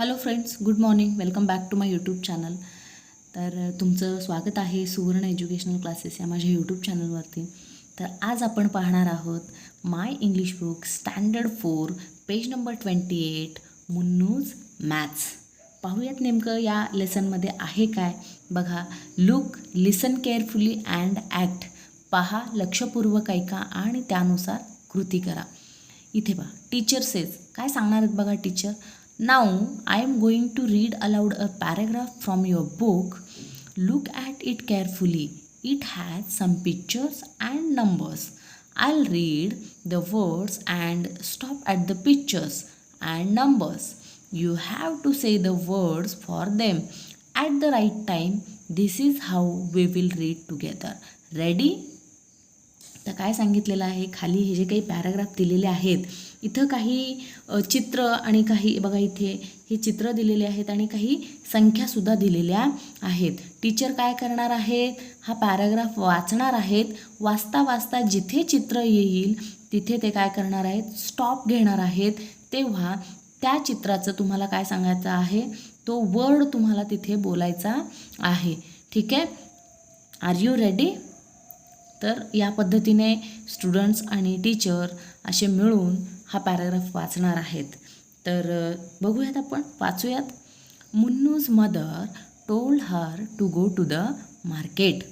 Hello friends good morning welcome back to my YouTube channel तर तुमचं स्वागत आहे सुवर्ण एज्युकेशनल क्लासेस या माझ्या यूट्यूब चॅनलवरती तर आज आपण पाहणार आहोत my English book standard four page number twenty eight Munnu's maths पाहूयात नेमकं या लेसनमध्ये आहे काय? बघा look listen carefully and act पहा लक्षपूर्वक ऐका आणि त्यानुसार कृती करा. इथे पहा टीचर सेज काय सांगणार आहेत बघा teacher Now I am going to read aloud a paragraph from your book. Look at it carefully. It has some pictures and numbers. I'll read the words and stop at the pictures and numbers. You have to say the words for them at the right time. This is how we will read together. Ready? तर काय सांगितलेलं आहे? खाली हे जे काही paragraph दिलेले आहेत इथं काही चित्र आणि काही बघा इथे हे चित्र दिलेले आहेत आणि काही संख्यासुद्धा दिलेल्या आहेत. टीचर काय करणार आहेत? हा पॅराग्राफ वाचणार आहेत. वाचता वाचता जिथे चित्र येईल तिथे ते काय करणार आहेत? स्टॉप घेणार आहेत. तेव्हा त्या चित्राचं तुम्हाला काय सांगायचं आहे? तो वर्ड तुम्हाला तिथे बोलायचा आहे. ठीक आहे? आर यू रेडी तर या पद्धतीने स्टुडंट्स आणि टीचर असे मिळून हा पॅराग्राफ वाचणार आहेत. तर बघूयात आपण वाचूयात. Munnu's mother told her to go to the market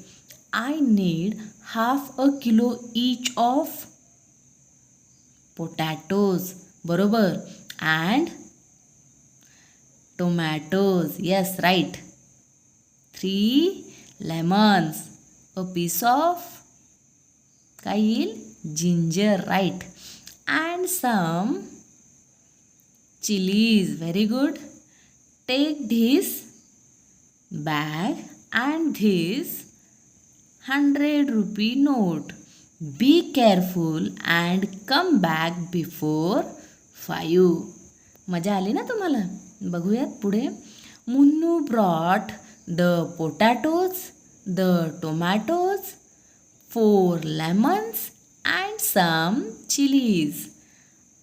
I need half a kilo each of potatoes बरोबर? And tomatoes yes right three lemons a piece of काय येईल ginger right and some chillies very good take this bag and this hundred rupee note be careful and come back before five मजा आली ना तुम्हाला? बघूयात पुढे. Munnu brought the potatoes the tomatoes four lemons and some chilies.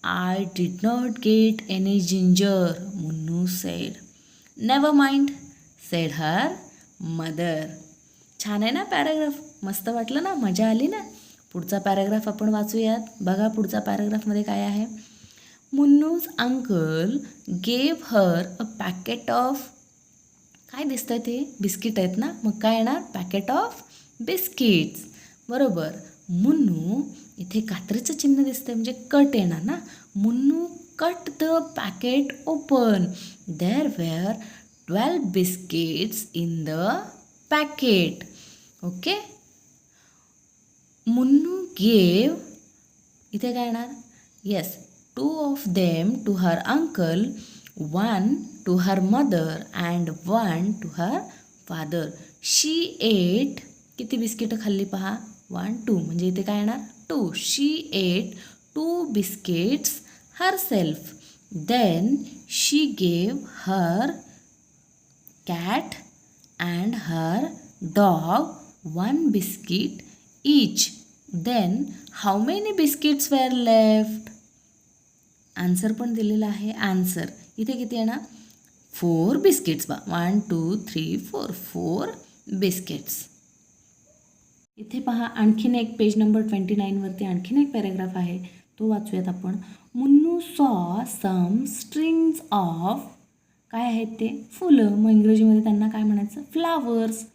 I did not get any ginger, Munnu said. Never mind, said her mother. छान आहे ना paragraph मस्त वाटलं ना? मजा आली ना? पुढचा पॅराग्राफ आपण वाचूयात. बघा पुढचा पॅराग्राफमध्ये काय आहे. Munnu's uncle gave her a packet of काय दिसतं ते? बिस्किट आहेत ना? मग काय येणार? पॅकेट ऑफ बिस्किट्स बरोबर. मुन्नू इथे कात्रीचं चिन्ह दिसतंय म्हणजे कट येणार ना? Munnu cut the packet open there were twelve biscuits in the packet okay Munnu gave इथे काय येणार? Yes two of them to her uncle one to her mother and one to her father she ate किती बिस्किटं खाल्ली पहा? One two म्हणजे इथे काय येणार? Two she ate two biscuits herself then she gave her cat and her dog one biscuit each. Then how many biscuits were left? Answer पण दिलेला आहे. आन्सर इथे किती आहे ना फोर बिस्किट्स बा. One two three four four biscuits इथे पहा आणखीन एक पेज नंबर ट्वेंटी नाईनवरती आणखीन एक पॅरेग्राफ आहे. तो वाचूयात आपण. Munnu saw some strings of काय आहेत ते? फुलं. मग इंग्रजीमध्ये त्यांना काय म्हणायचं? Flowers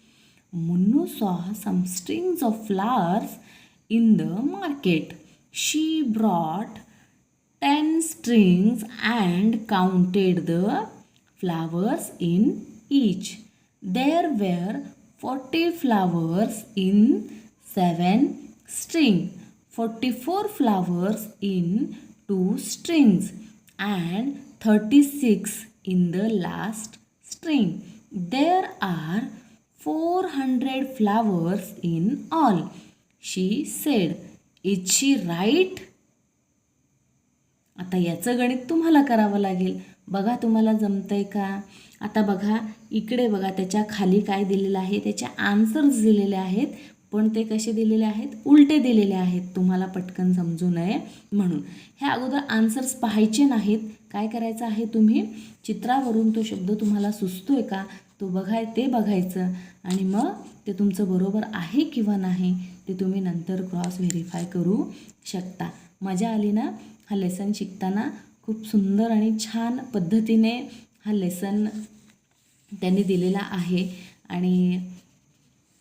Munnu saw some strings of flowers in the market she brought ten strings and counted the flowers in each. There were 40 flowers in 7 string, 44 flowers in 2 strings, and 36 in the last string. There are 400 flowers in all. She said, Is she right? आता याचं गणित तुम्हाला करावं लागेल बघा तुम्हाला जमतंय का आता बघा इकडे बघा त्याच्याखाली काय दिलेलं आहे? त्याचे आन्सर्स दिलेले आहेत पण ते कसे दिलेले आहेत? उलटे दिलेले आहेत तुम्हाला पटकन समजू नये म्हणून. ह्या अगोदर आन्सर्स पाहायचे नाहीत. काय करायचं आहे तुम्ही? चित्रावरून तो शब्द तुम्हाला सुचतो आहे का? तो बघाय ते बघायचं. आणि मग ते तुमचं बरोबर आहे किंवा नाही ते तुम्ही नंतर क्रॉस व्हेरीफाय करू शकता. मजा आली ना? हा लेसन शिकताना खूप सुंदर आणि छान पद्धतीने हा लेसन त्यांनी दिलेला आहे आणि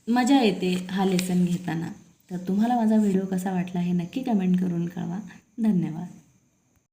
मजा येते हा लेसन घेताना. तर तुम्हाला माझा व्हिडिओ कसा वाटला हे नक्की कमेंट करून कळवा. धन्यवाद.